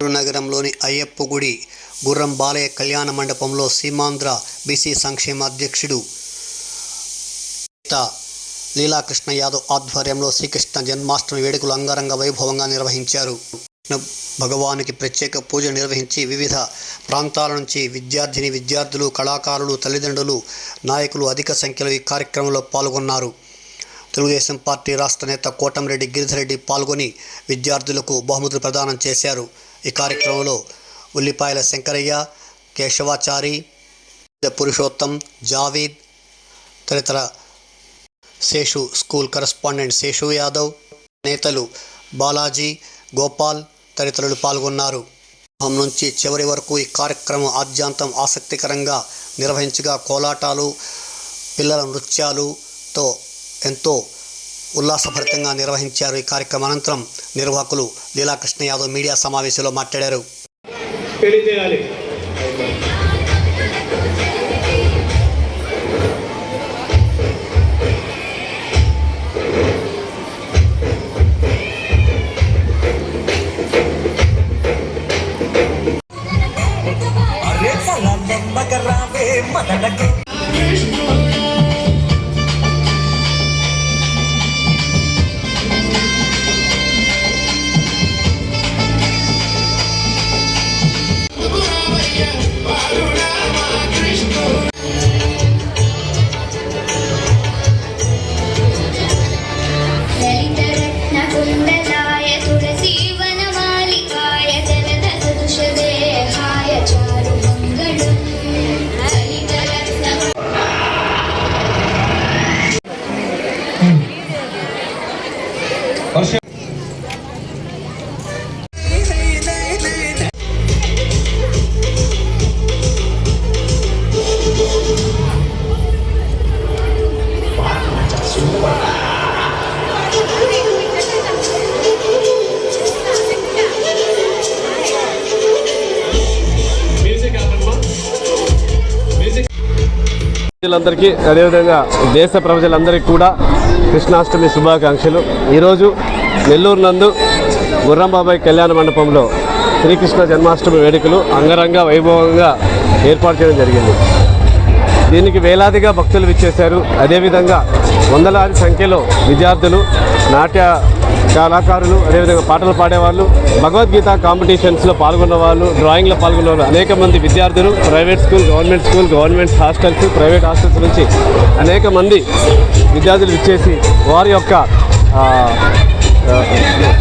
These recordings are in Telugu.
నగరంలోని అయ్యప్ప గుడి గుర్రం బాలయ్య కళ్యాణ మండపంలో సీమాంధ్ర బీసీ సంక్షేమ అధ్యక్షుడు లీలాకృష్ణ యాదవ్ ఆధ్వర్యంలో శ్రీకృష్ణ జన్మాష్టమి వేడుకలు అంగరంగ వైభవంగా నిర్వహించారు. కృష్ణ భగవానికి ప్రత్యేక పూజ నిర్వహించి వివిధ ప్రాంతాల నుంచి విద్యార్థిని విద్యార్థులు కళాకారులు తల్లిదండ్రులు నాయకులు అధిక సంఖ్యలో ఈ కార్యక్రమంలో పాల్గొన్నారు. తెలుగుదేశం పార్టీ రాష్ట్ర నేత కోటంరెడ్డి గిరిధరెడ్డి పాల్గొని విద్యార్థులకు బహుమతులు ప్రదానం చేశారు. ఈ కార్యక్రమంలో ఉల్లిపాయల శంకరయ్య కేశవాచారి పురుషోత్తం జావీద్ తదితర శేషు స్కూల్ కరస్పాండెంట్ శేషు యాదవ్ నేతలు బాలాజీ గోపాల్ తదితరులు పాల్గొన్నారు. ప్రారంభం నుంచి చివరి వరకు ఈ కార్యక్రమం ఆద్యాంతం ఆసక్తికరంగా నిర్వహించగా కోలాటాలు పిల్లల నృత్యాలుతో ఎంతో ఉల్లాసభరితంగా నిర్వహించారు ఈ కార్యక్రమం అనంతరం నిర్వాహకులు లీలాకృష్ణ యాదవ్ మీడియా సమావేశంలో మాట్లాడారు. పెళ్ళి చేయాలి అరే మగరావే మదనకి ప్రజలందరికీ అదేవిధంగా దేశ ప్రజలందరికీ కూడా కృష్ణాష్టమి శుభాకాంక్షలు. ఈరోజు నెల్లూరు నందు గుర్రంబాబాయ్ కళ్యాణ మండపంలో శ్రీకృష్ణ జన్మాష్టమి వేడుకలు అంగరంగ వైభవంగా ఏర్పాటు చేయడం జరిగింది. దీనికి వేలాదిగా భక్తులు విచ్చేశారు. అదేవిధంగా వందలాది సంఖ్యలో విద్యార్థులు నాట్య కళాకారులు అదేవిధంగా పాటలు పాడేవాళ్ళు భగవద్గీత కాంపిటీషన్స్లో పాల్గొన్న వాళ్ళు డ్రాయింగ్లో పాల్గొన్న వాళ్ళు అనేక మంది విద్యార్థులు private school government school government hostels private hostels నుంచి అనేక మంది విద్యార్థులు ఇచ్చేసి వారి యొక్క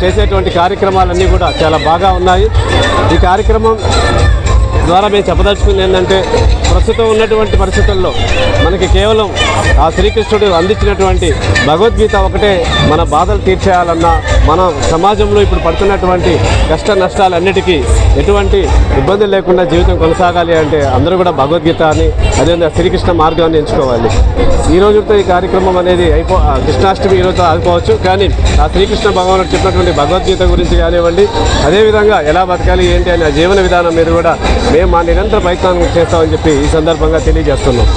చేసేటువంటి కార్యక్రమాలన్నీ కూడా చాలా బాగా ఉన్నాయి. ఈ కార్యక్రమం ద్వారా మేము చెప్పదలుచుకుంది ఏంటంటే ప్రస్తుతం ఉన్నటువంటి పరిస్థితుల్లో మనకి కేవలం ఆ శ్రీకృష్ణుడు అందించినటువంటి భగవద్గీత ఒకటే మన బాధలు తీర్చేయాలన్నా మన సమాజంలో ఇప్పుడు పడుతున్నటువంటి కష్ట నష్టాలన్నిటికీ ఎటువంటి ఇబ్బందులు లేకుండా జీవితం కొనసాగాలి అంటే అందరూ కూడా భగవద్గీత అని అదేవిధంగా శ్రీకృష్ణ మార్గాన్ని ఎంచుకోవాలి. ఈ రోజుతో ఈ కార్యక్రమం అనేది అయిపో ఆ కృష్ణాష్టమి ఈ ఆగిపోవచ్చు. కానీ ఆ శ్రీకృష్ణ భగవానుడు చెప్పినటువంటి భగవద్గీత గురించి కానివ్వండి అదేవిధంగా ఎలా బతకాలి ఏంటి అనే ఆ జీవన విధానం మీద కూడా మేము మా నిరంతర ప్రయత్నం చేస్తామని చెప్పి ఈ సందర్భంగా తెలియజేస్తున్నాం.